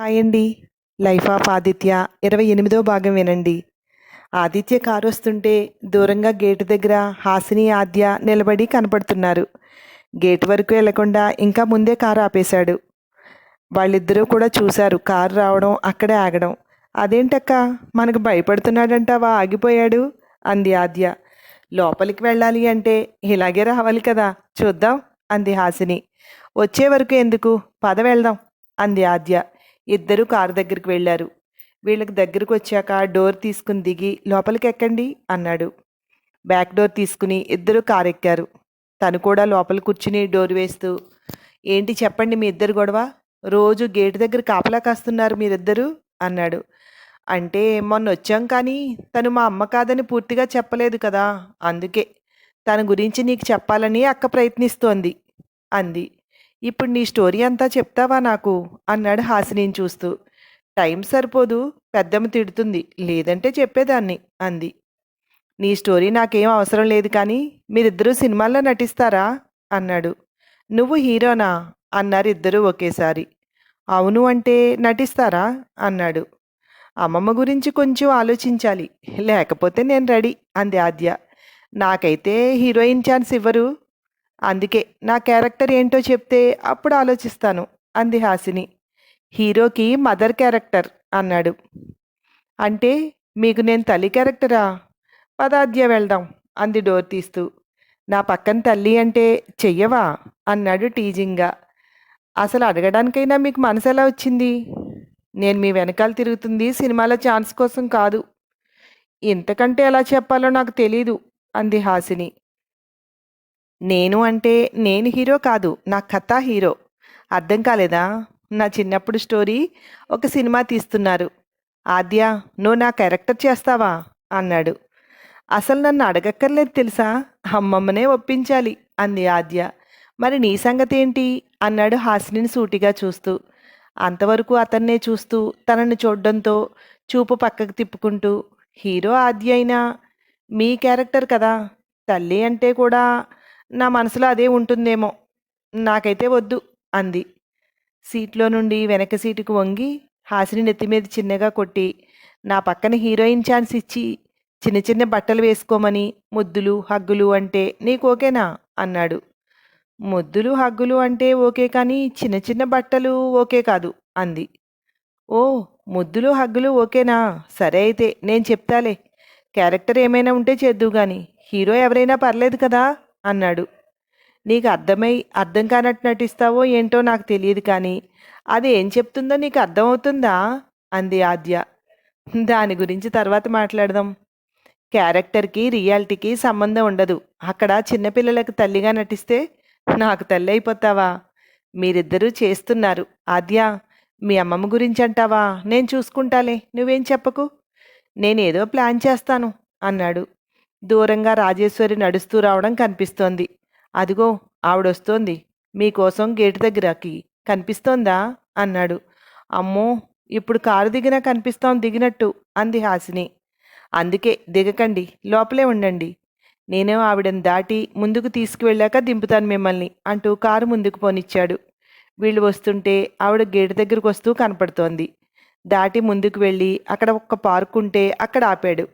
Hi అండి life of Aditya ఇరవై ఎనిమిదో భాగం వినండి. ఆదిత్య కారు వస్తుంటే దూరంగా గేటు దగ్గర హాసిని ఆద్య నిలబడి కనపడుతున్నారు. గేట్ వరకు వెళ్ళకుండా ఇంకా ముందే కారు ఆపేశాడు. వాళ్ళిద్దరూ కూడా చూశారు కారు రావడం అక్కడే ఆగడం. అదేంటక్క? మనకు భయపడుతున్నాడంటావా? ఆగిపోయాడు? అంది ఆద్య. లోపలికి వెళ్ళాలి అంటే ఇలాగే రావాలి కదా చూద్దాం అంది హాసిని. వచ్చే వరకు ఎందుకు? పద వెళ్దాం అంది ఆద్య. ఇద్దరూ కారు దగ్గరికి వెళ్ళారు. వీళ్ళకి దగ్గరకు వచ్చాక డోర్ తీసుకుని దిగి లోపలికి ఎక్కండి అన్నాడు. బ్యాక్ డోర్ తీసుకుని ఇద్దరు కారు ఎక్కారు తను కూడా లోపల కూర్చుని డోర్ వేస్తూ ఏంటి చెప్పండి మీ ఇద్దరు గొడవ? రోజు గేటు దగ్గర కాపలా కాస్తున్నారు మీరిద్దరు? అన్నాడు. అంటే మొన్న వచ్చాం కానీ తను మా అమ్మ కాదని పూర్తిగా చెప్పలేదు కదా అందుకే తన గురించి నీకు చెప్పాలని అక్క ప్రయత్నిస్తోంది అంది. ఇప్పుడు నీ స్టోరీ అంతా చెప్తావా నాకు? అన్నాడు హాసినిని చూస్తూ. టైం సరిపోదు పెద్దమ్మ తిడుతుంది. లేదంటే చెప్పేదాన్ని అంది. నీ స్టోరీ నాకేం అవసరం లేదు కానీ మీరిద్దరూ సినిమాల్లో నటిస్తారా? అన్నాడు. నువ్వు హీరోనా? అన్నారు ఇద్దరూ ఒకేసారి. అవును అంటే నటిస్తారా? అన్నాడు. అమ్మమ్మ గురించి కొంచెం ఆలోచించాలి. లేకపోతే నేను రెడీ అంది ఆద్య. నాకైతే హీరోయిన్ ఛాన్స్ ఇవ్వరు. అందుకే నా క్యారెక్టర్ ఏంటో చెప్తే అప్పుడు ఆలోచిస్తాను అంది హాసిని. హీరోకి మదర్ క్యారెక్టర్ అన్నాడు. అంటే మీకు నేను తల్లి క్యారెక్టరా? పదాద్య వెళ్దాం అంది డోర్ తీస్తూ. నా పక్కన తల్లి అంటే చెయ్యవా? అన్నాడు టీజింగ్గా. అసలు అడగడానికైనా మీకు మనసు ఎలా వచ్చింది? నేను మీ వెనకాల తిరుగుతుంది సినిమాలో ఛాన్స్ కోసం కాదు. ఇంతకంటే ఎలా చెప్పాలో నాకు తెలీదు అంది హాసిని. నేను అంటే నేను హీరో కాదు నా కథ హీరో. అర్థం కాలేదా? నా చిన్నప్పుడు స్టోరీ ఒక సినిమా తీస్తున్నారు. ఆద్య నువ్వు నా క్యారెక్టర్ చేస్తావా? అన్నాడు. అసలు నన్ను అడగక్కర్లేదు తెలుసా? అమ్మమ్మనే ఒప్పించాలి అంది ఆద్య. మరి నీ సంగతి ఏంటి? అన్నాడు హాసినిని సూటిగా చూస్తూ. అంతవరకు అతన్నే చూస్తూ తనని చూడడంతో చూపు పక్కకు తిప్పుకుంటూ హీరో ఆద్య అయినా మీ క్యారెక్టర్ కదా? తల్లి అంటే కూడా నా మనసులో అదే ఉంటుందేమో. నాకైతే వద్దు అంది. సీట్లో నుండి వెనక సీటుకు వంగి హాసిని నెత్తి మీద చిన్నగా కొట్టి నా పక్కన హీరోయిన్ ఛాన్స్ ఇచ్చి చిన్న చిన్న బట్టలు వేసుకోమని ముద్దులు హగ్గులు అంటే నీకు ఓకేనా? అన్నాడు. ముద్దులు హగ్గులు అంటే ఓకే కానీ చిన్న చిన్న బట్టలు ఓకే కాదు అంది. ఓ ముద్దులు హగ్గులు ఓకేనా? సరే అయితే నేను చెప్తాలే. క్యారెక్టర్ ఏమైనా ఉంటే చేద్దు గాని హీరో ఎవరైనా పర్లేదు కదా? అన్నాడు. నీకు అర్థమై అర్థం కానట్టు నటిస్తావో ఏంటో నాకు తెలియదు కానీ అది ఏం చెప్తుందో నీకు అర్థమవుతుందా? అంది ఆద్య. దాని గురించి తర్వాత మాట్లాడదాం. క్యారెక్టర్కి రియాలిటీకి సంబంధం ఉండదు. అక్కడ చిన్నపిల్లలకు తల్లిగా నటిస్తే నాకు తల్లి అయిపోతావా? మీరిద్దరూ చేస్తున్నారు. ఆద్య మీ అమ్మమ్మ గురించి అంటావా? నేను చూసుకుంటాలే. నువ్వేం చెప్పకు? నేనేదో ప్లాన్ చేస్తాను అన్నాడు. దూరంగా రాజేశ్వరి నడుస్తూ రావడం కనిపిస్తోంది. అదిగో ఆవిడొస్తోంది. మీకోసం గేటు దగ్గరకి. కనిపిస్తోందా? అన్నాడు. అమ్మో ఇప్పుడు కారు దిగినా కనిపిస్తాం దిగినట్టు అంది హాసిని. అందుకే దిగకండి లోపలే ఉండండి. నేను ఆవిడని దాటి ముందుకు తీసుకువెళ్ళాక దింపుతాను మిమ్మల్ని అంటూ కారు ముందుకు పోనిచ్చాడు. వీళ్ళు వస్తుంటే ఆవిడ గేటు దగ్గరకు వస్తూ కనపడుతోంది. దాటి ముందుకు వెళ్ళి అక్కడ ఒక పార్క్ ఉంటే అక్కడ ఆపాడు.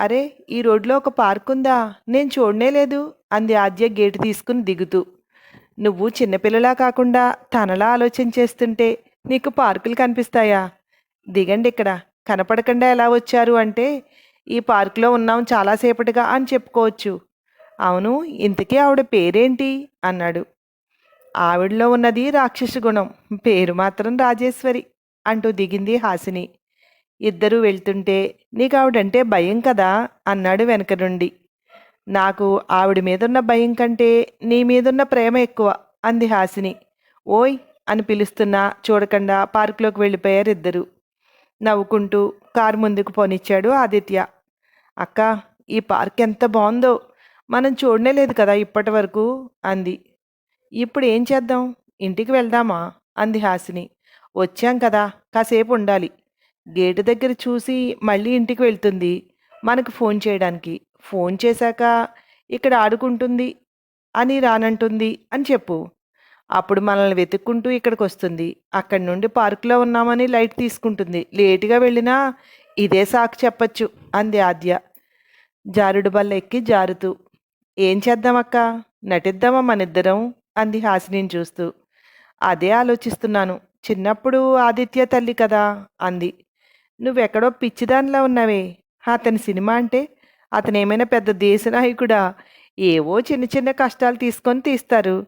అరే ఈ రోడ్లో ఒక పార్క్ ఉందా నేను చూడనే లేదు అంది ఆద్య గేటు తీసుకుని దిగుతూ. నువ్వు చిన్నపిల్లలా కాకుండా తనలా ఆలోచన చేస్తుంటే నీకు పార్కులు కనిపిస్తాయా? దిగండి ఇక్కడ కనపడకుండా ఎలా వచ్చారు అంటే ఈ పార్కులో ఉన్నాం చాలాసేపటిగా అని చెప్పుకోవచ్చు. అవును ఇంతకీ ఆవిడ పేరేంటి? అన్నాడు. ఆవిడలో ఉన్నది రాక్షస గుణం పేరు మాత్రం రాజేశ్వరి అంటూ దిగింది హాసిని. ఇద్దరూ వెళ్తుంటే నీకు ఆవిడంటే భయం కదా? అన్నాడు వెనక నుండి. నాకు ఆవిడ మీదున్న భయం కంటే నీ మీదున్న ప్రేమ ఎక్కువ అంది హాసిని. ఓయ్! అని పిలుస్తున్నా చూడకుండా పార్కులోకి వెళ్ళిపోయారు ఇద్దరు. నవ్వుకుంటూ కారు ముందుకు పోనిచ్చాడు ఆదిత్య. అక్క ఈ పార్క్ ఎంత బాగుందో మనం చూడనే లేదు కదా ఇప్పటి వరకు అంది. ఇప్పుడు ఏం చేద్దాం? ఇంటికి వెళ్దామా? అంది హాసిని. వచ్చాం కదా కాసేపు ఉండాలి. గేటు దగ్గర చూసి మళ్ళీ ఇంటికి వెళ్తుంది. మనకు ఫోన్ చేయడానికి. ఫోన్ చేశాక ఇక్కడ ఆడుకుంటుంది అని రానంటుంది అని చెప్పు. అప్పుడు మనల్ని వెతుక్కుంటూ ఇక్కడికి వస్తుంది అక్కడి నుండి పార్కులో ఉన్నామని లైట్ తీసుకుంటుంది. లేటుగా వెళ్ళినా ఇదే సాకు చెప్పచ్చు అంది ఆద్య. జారుడు బల్ల ఎక్కి జారుతూ ఏం చేద్దామక్క? నటిద్దామా మనిద్దరం? అంది హాసినిని చూస్తూ. అదే ఆలోచిస్తున్నాను. చిన్నప్పుడు ఆదిత్య తల్లి కదా అంది. నువ్వెక్కడో పిచ్చిదానిలా ఉన్నావే. అతని సినిమా అంటే అతను ఏమైనా పెద్ద దేశనాయకుడా? ఏవో చిన్న చిన్న కష్టాలు తీసుకొని తీస్తారు.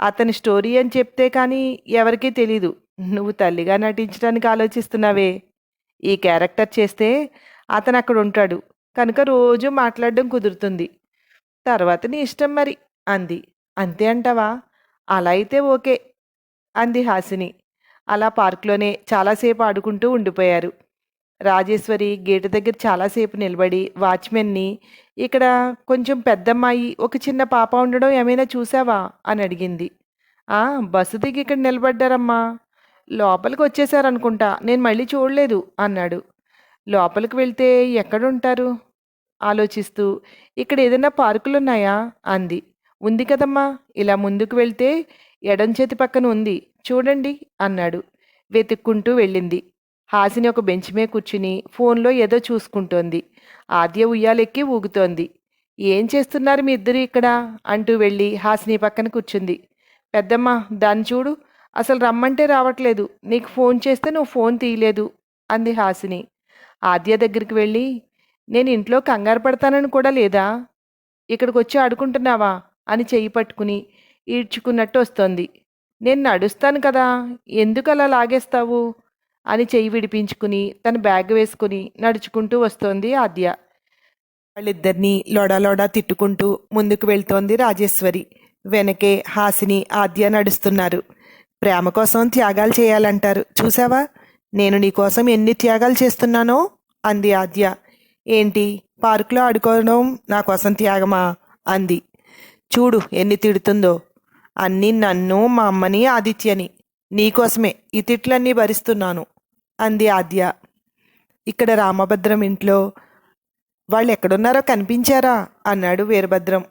అతని స్టోరీ అని చెప్తే కానీ ఎవరికీ తెలీదు. నువ్వు తల్లిగా నటించడానికి ఆలోచిస్తున్నావే. ఈ క్యారెక్టర్ చేస్తే అతను అక్కడ ఉంటాడు. కనుక రోజు మాట్లాడడం కుదురుతుంది. తర్వాత నీ ఇష్టం మరి అంది. అంతే అంటావా? అలా అయితే ఓకే అంది హాసిని. అలా పార్కులోనే చాలాసేపు ఆడుకుంటూ ఉండిపోయారు. రాజేశ్వరి గేటు దగ్గర చాలాసేపు నిలబడి వాచ్మెన్ని ఇక్కడ కొంచెం పెద్దమ్మాయి ఒక చిన్న పాప ఉండడం ఏమైనా చూసావా? అని అడిగింది. ఆ బస్సు దిగి ఇక్కడ నిలబడ్డారమ్మా. లోపలికి వచ్చేసారనుకుంటా నేను మళ్ళీ చూడలేదు అన్నాడు. లోపలికి వెళ్తే ఎక్కడుంటారు? ఆలోచిస్తూ ఇక్కడ ఏదైనా పార్కులు ఉన్నాయా అంది. ఉంది కదమ్మా. ఇలా ముందుకు వెళ్తే ఎడం చేతి పక్కన ఉంది. చూడండి అన్నాడు. వెతుక్కుంటూ వెళ్ళింది. హాసిని ఒక బెంచ్ మీద కూర్చుని ఫోన్లో ఏదో చూసుకుంటోంది. ఆద్య ఉయ్యాలెక్కి ఊగుతోంది. ఏం చేస్తున్నారు మీ ఇద్దరు ఇక్కడ? అంటూ వెళ్ళి హాసిని పక్కన కూర్చుంది. పెద్దమ్మ దాన్ని చూడు. అసలు రమ్మంటే రావట్లేదు. నీకు ఫోన్ చేస్తే నువ్వు ఫోన్ తీయలేదు. అంది హాసిని. ఆద్య దగ్గరికి వెళ్ళి నేను ఇంట్లో కంగారు పడతానని కూడా లేదా? ఇక్కడికి వచ్చి ఆడుకుంటున్నావా? అని చెయ్యి పట్టుకుని ఈడ్చుకున్నట్టు వస్తోంది. నేను నడుస్తాను కదా. ఎందుకు అలా లాగేస్తావు? అని చెయ్యి విడిపించుకుని తన బ్యాగ్ వేసుకుని నడుచుకుంటూ వస్తోంది ఆద్య. వాళ్ళిద్దరినీ లోడా తిట్టుకుంటూ ముందుకు వెళ్తోంది రాజేశ్వరి. వెనకే హాసిని ఆద్య నడుస్తున్నారు. ప్రేమ కోసం త్యాగాలు చేయాలంటారు. చూసావా నేను నీకోసం ఎన్ని త్యాగాలు చేస్తున్నానో? అంది ఆద్య. ఏంటి? పార్కులో ఆడుకోవడం నా కోసం త్యాగమా? అంది. చూడు ఎన్ని తిడుతుందో. అన్నీ నన్ను మా అమ్మని ఆదిత్యని. నీకోసమే ఈ తిట్లన్నీ భరిస్తున్నాను అంది ఆద్య. ఇక్కడ రామభద్రం ఇంట్లో వాళ్ళు ఎక్కడున్నారో కనిపించారా? అన్నాడు వీరభద్రం.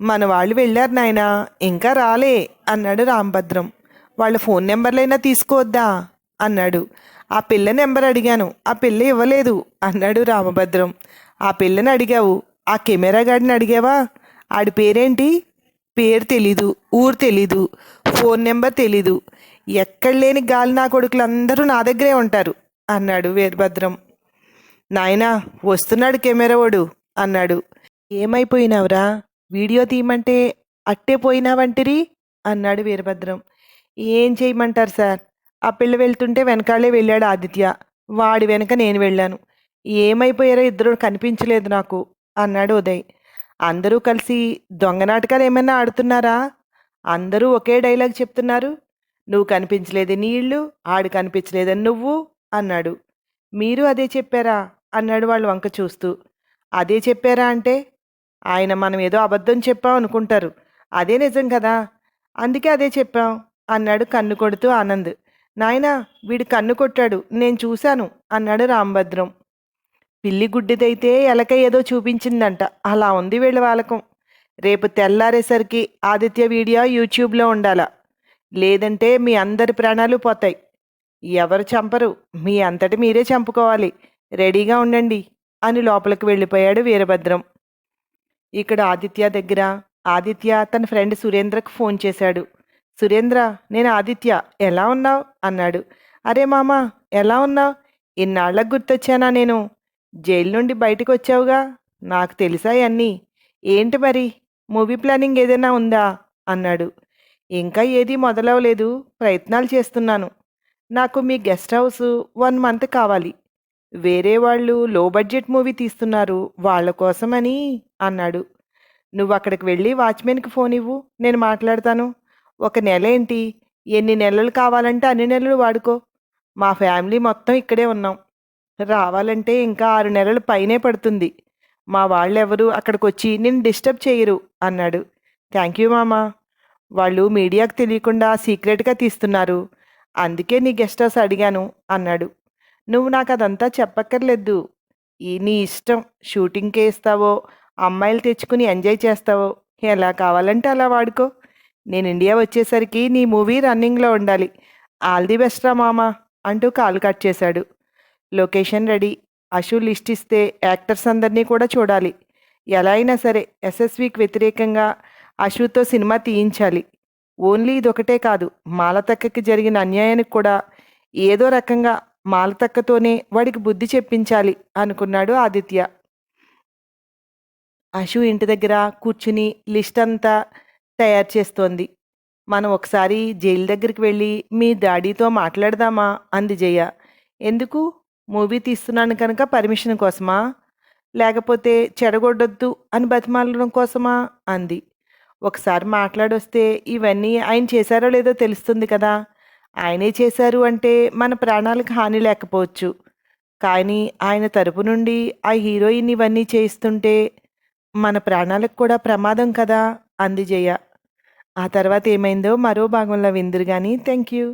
మన వాళ్ళు వెళ్ళారు నాయనా ఇంకా రాలే అన్నాడు రామభద్రం. వాళ్ళ ఫోన్ నెంబర్లైనా తీసుకోవద్దా? అన్నాడు. ఆ పిల్ల నెంబర్ అడిగాను ఆ పిల్ల ఇవ్వలేదు అన్నాడు రామభద్రం. ఆ పిల్లని అడిగావు ఆ కెమెరా గాడిని అడిగావా? ఆడి పేరేంటి? పేరు తెలీదు ఊరు తెలీదు ఫోన్ నెంబర్ తెలీదు. ఎక్కడ లేని గాలి నా కొడుకులు అందరూ నా దగ్గరే ఉంటారు అన్నాడు వీరభద్రం. నాయనా వస్తున్నాడు కెమెరావాడు అన్నాడు. ఏమైపోయినావురా? వీడియో తీయమంటే అట్టే పోయినావంటిరి అన్నాడు వీరభద్రం. ఏం చేయమంటారు సార్? ఆ పిల్ల వెళ్తుంటే వెనకాలే వెళ్ళాడు ఆదిత్య. వాడి వెనక నేను వెళ్ళాను. ఏమైపోయారో ఇద్దరు కనిపించలేదు నాకు అన్నాడు ఉదయ్. అందరూ కలిసి దొంగ నాటకాలు ఏమైనా ఆడుతున్నారా? అందరూ ఒకే డైలాగ్ చెప్తున్నారు. నువ్వు కనిపించలేదు నీళ్ళు ఆడు కనిపించలేదని నువ్వు అన్నాడు. మీరు అదే చెప్పారా? అన్నాడు వాళ్ళు వంక చూస్తూ. అదే చెప్పారా అంటే? ఆయన మనం ఏదో అబద్ధం చెప్పాం అనుకుంటారు. అదే నిజం కదా? అందుకే అదే చెప్పాం అన్నాడు కన్ను కొడుతూ ఆనంద్. నాయనా వీడు కన్ను కొట్టాడు నేను చూశాను అన్నాడు రాంభద్రం. పిల్లి గుడ్డిదైతే ఎలక ఏదో చూపించిందంట. అలా ఉంది వీళ్ళ వాళ్ళకం రేపు తెల్లారేసరికి ఆదిత్య వీడియో యూట్యూబ్లో ఉండాలా. లేదంటే మీ అందరి ప్రాణాలు పోతాయి. ఎవరు చంపరు. మీ అంతటి మీరే చంపుకోవాలి. రెడీగా ఉండండి అని లోపలికి వెళ్ళిపోయాడు వీరభద్రం. ఇక్కడ ఆదిత్య దగ్గర. ఆదిత్య తన ఫ్రెండ్ సురేంద్రకు ఫోన్ చేశాడు. సురేంద్ర నేను ఆదిత్య ఎలా ఉన్నావు? అన్నాడు. అరే మామ ఎలా ఉన్నావు? ఇన్నాళ్ళకు గుర్తొచ్చానా నేను? జైలు నుండి బయటకు వచ్చావుగా? నాకు తెలిసాయన్నీ ఏంటి మరి? మూవీ ప్లానింగ్ ఏదైనా ఉందా? అన్నాడు. ఇంకా ఏదీ మొదలవలేదు ప్రయత్నాలు చేస్తున్నాను. నాకు మీ గెస్ట్ హౌస్ వన్ మంత్ కావాలి. వేరే వాళ్ళు లో బడ్జెట్ మూవీ తీస్తున్నారు. వాళ్ళ కోసమని అన్నాడు. నువ్వు అక్కడికి వెళ్ళి వాచ్మెన్కి ఫోన్ ఇవ్వు. నేను మాట్లాడతాను. ఒక నెల ఏంటి? ఎన్ని నెలలు కావాలంటే అన్ని నెలలు వాడుకో. మా ఫ్యామిలీ మొత్తం ఇక్కడే ఉన్నాం. రావాలంటే ఇంకా ఆరు నెలలు పైనే పడుతుంది. మా వాళ్ళెవరూ అక్కడికి వచ్చి నిన్ను డిస్టర్బ్ చేయరు అన్నాడు. థ్యాంక్ యూ మామా. వాళ్ళు మీడియాకు తెలియకుండా సీక్రెట్గా తీస్తున్నారు. అందుకే నీ గెస్ట్ హౌస్ అడిగాను అన్నాడు. నువ్వు నాకు అదంతా చెప్పక్కర్లేదు. ఈ నీ ఇష్టం. షూటింగ్కే ఇస్తావో అమ్మాయిలు తెచ్చుకుని ఎంజాయ్ చేస్తావో ఎలా కావాలంటే అలా వాడుకో. నేను ఇండియా వచ్చేసరికి నీ మూవీ రన్నింగ్లో ఉండాలి. ఆల్ ది బెస్ట్ రా మామ అంటూ కాల్ కట్ చేశాడు. Location ready. అశు లిస్ట్ ఇస్తే యాక్టర్స్ అందరినీ కూడా చూడాలి. ఎలా అయినా సరే ఎస్ఎస్వికి వ్యతిరేకంగా అశుతో సినిమా తీయించాలి. ఓన్లీ ఇదొకటే కాదు మాలతక్కకి జరిగిన అన్యాయానికి కూడా ఏదో రకంగా మాలతక్కతోనే వాడికి బుద్ధి చెప్పించాలి అనుకున్నాడు ఆదిత్య. అశు ఇంటి దగ్గర కూర్చుని లిస్ట్ అంతా తయారు చేస్తోంది. మనం ఒకసారి జైలు దగ్గరికి వెళ్ళి మీ డాడీతో మాట్లాడదామా? అంది జయ. ఎందుకు? మూవీ తీస్తున్నాను కనుక పర్మిషన్ కోసమా? లేకపోతే చెడగొట్టొద్దు అని బతిమాలడం కోసమా? అంది. ఒకసారి మాట్లాడొస్తే ఇవన్నీ ఆయన చేశారో లేదో తెలుస్తుంది కదా. ఆయనే చేశారు అంటే మన ప్రాణాలకు హాని లేకపోవచ్చు. కానీ ఆయన తరపు నుండి ఆ హీరోయిన్ ఇవన్నీ చేయిస్తుంటే మన ప్రాణాలకు కూడా ప్రమాదం కదా అంది జయ. ఆ తర్వాత ఏమైందో మరో భాగంలో విందురు కానీ థ్యాంక్ యూ